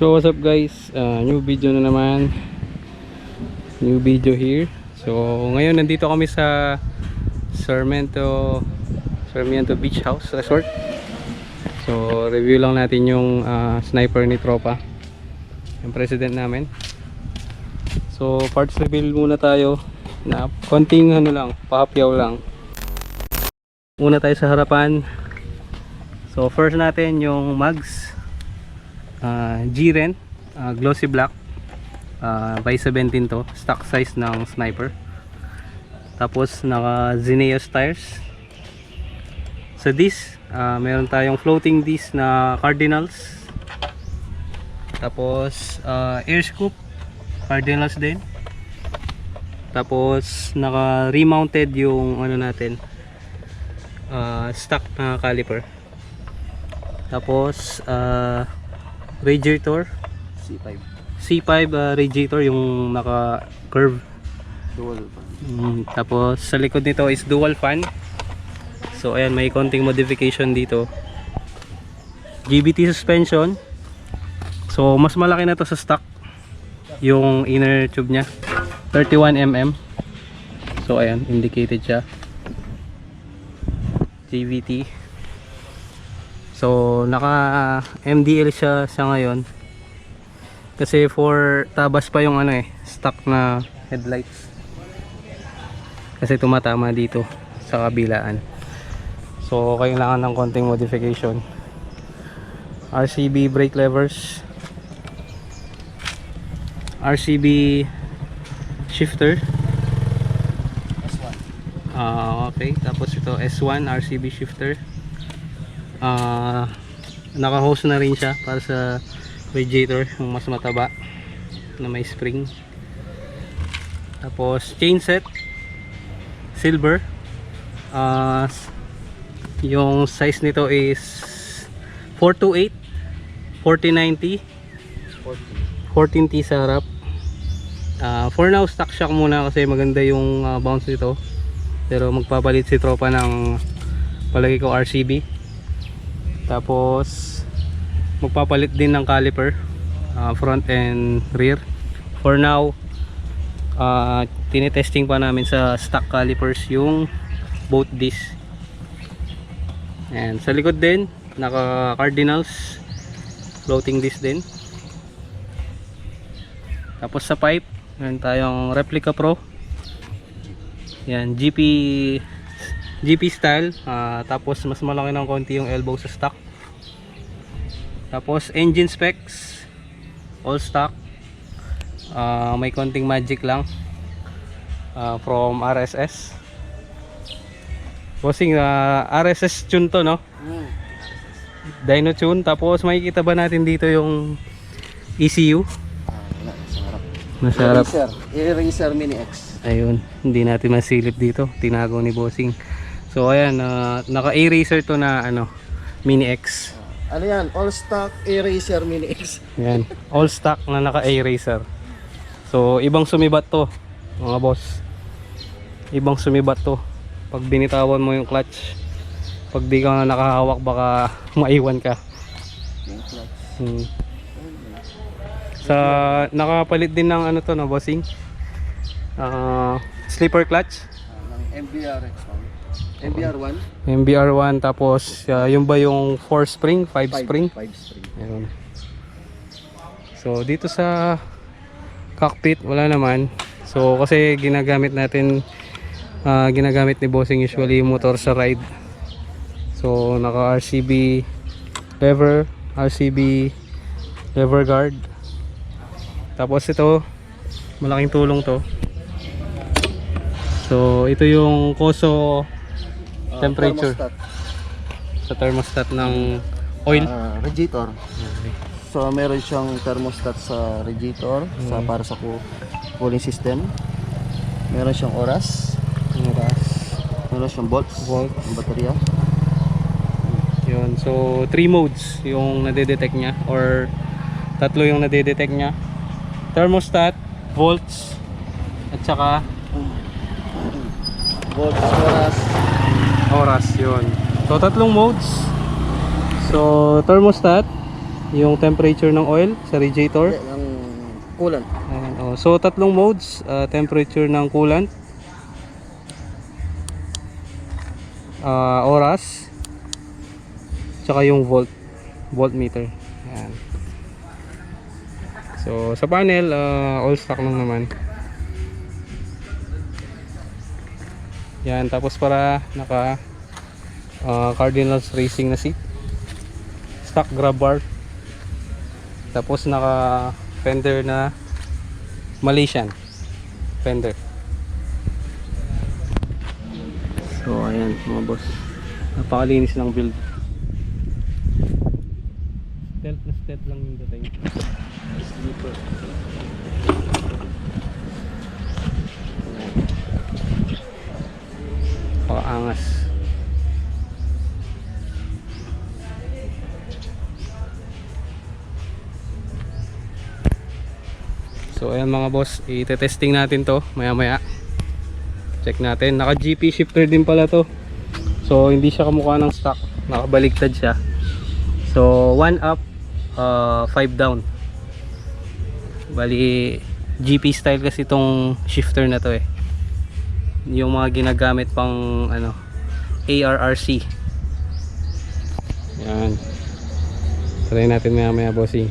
So what's up guys, uh, new video na naman. New video here. So ngayon nandito kami sa Sarmiento Sarmiento Beach House Resort. So review lang natin yung uh, sniper ni Tropa. Yung president namin. So parts reveal muna tayo na konting ano lang, pahapyaw lang. Una tayo sa harapan. So first natin yung mags uh, G-Ren uh, glossy black uh, by 17 to stock size ng sniper. Tapos naka Xineos tires. Sa disc uh, meron tayong floating disc na Cardinals. Tapos uh, air scoop Cardinals din. Tapos naka remounted yung ano natin uh, stock na caliper. Tapos uh, radiator? C5 C5 uh, radiator yung naka curve dual fan mm, tapos sa likod nito is dual fan. So ayan may konting modification dito. GBT suspension. So mas malaki na to sa stock yung inner tube nya 31mm so ayan indicated siya. GBT So naka MDL siya sa ngayon. Kasi for tabas pa yung ano eh, stock na headlights. Kasi tumatama dito sa kabilaan. So kailangan ng konting modification. RCB brake levers. RCB shifter. S1 Ah, okay. Tapos ito S1 RCB shifter. Ah, naka-hose na rin siya para sa radiator, yung mas mataba na may spring. Tapos chain set silver. Ah, yung size nito is 428 4090 40 14T sa harap. Ah, for now stock shock muna kasi maganda yung ah, bounce nito. Pero magpapalit si tropa ng palagi ko RCB. Tapos magpapalit din ng caliper ah, front and rear. For now ah tinetesting pa namin sa stock calipers yung both disc. And sa likod din naka Cardinals floating disc din. Tapos sa pipe, meron tayong Replica Pro. Yan, GP GP style. Ah, tapos mas malaki ng konti yung elbow sa stock. Tapos engine specs all stock. Ah, may konting magic lang ah, from RSS. Bossing ah, RSS tune to no? hmm. Dyno tune. Tapos makikita ba natin dito yung ECU? Nasa harap. Eraser Eraser Mini X Ayun, hindi natin masilip dito. Tinago ni Bossing. So ayan, ah, naka eraser to na ano, Mini X. ano yan all stock Eraser Mini X Ayan, all stock na naka eraser. So ibang sumibat to, mga boss. Ibang sumibat to. Pag binitawan mo yung clutch, pag di ka nakahawak baka maiwan ka. yung clutch Hmm. Sa nakapalit din ng ano to no, Bossing. Ah, slipper clutch. ah, ng MBR X1 MBR 1 MBR1 tapos ah, yung ba yung 4 spring, 5 spring? 5 spring Ayun. So dito sa cockpit wala naman. So kasi ginagamit natin ah, ginagamit ni Bossing usually yung motor sa ride. So naka RCB lever, RCB lever guard. Tapos ito malaking tulong to. So ito yung koso Temperature. thermostat. sa thermostat ng oil. Ah, radiator so meron siyang thermostat sa radiator sa Hmm. para sa co- cooling system meron siyang oras Oras. meron siyang volts, Volts. yung baterya Yun. So, three modes yung nade-detect niya or tatlo yung nade-detect niya. Thermostat, volts, at saka volts, oras oras. Yun. So, tatlong modes. So, thermostat, yung temperature ng oil sa radiator. Hindi, Ang coolant. Ayan, oh. So tatlong modes, ah, temperature ng coolant, ah, oras, tsaka yung volt, voltmeter. Ayan. So sa panel, ah, all stock lang naman. Yan, tapos para naka ah, Cardinals Racing na seat. Stock grab bar. Tapos naka fender na Malaysian fender. So ayan mga boss. Napakalinis ng build. Stealth na stealth lang yung dating. So ayan mga boss, i-testing natin to maya maya. Check natin. Naka GP shifter din pala to. So hindi siya kamukha ng stock. Nakabaliktad siya. So 1 up, 5 down. Bali GP style kasi itong shifter na to eh. Yung mga ginagamit pang ano ARRC. Yan. Try natin maya maya bossing.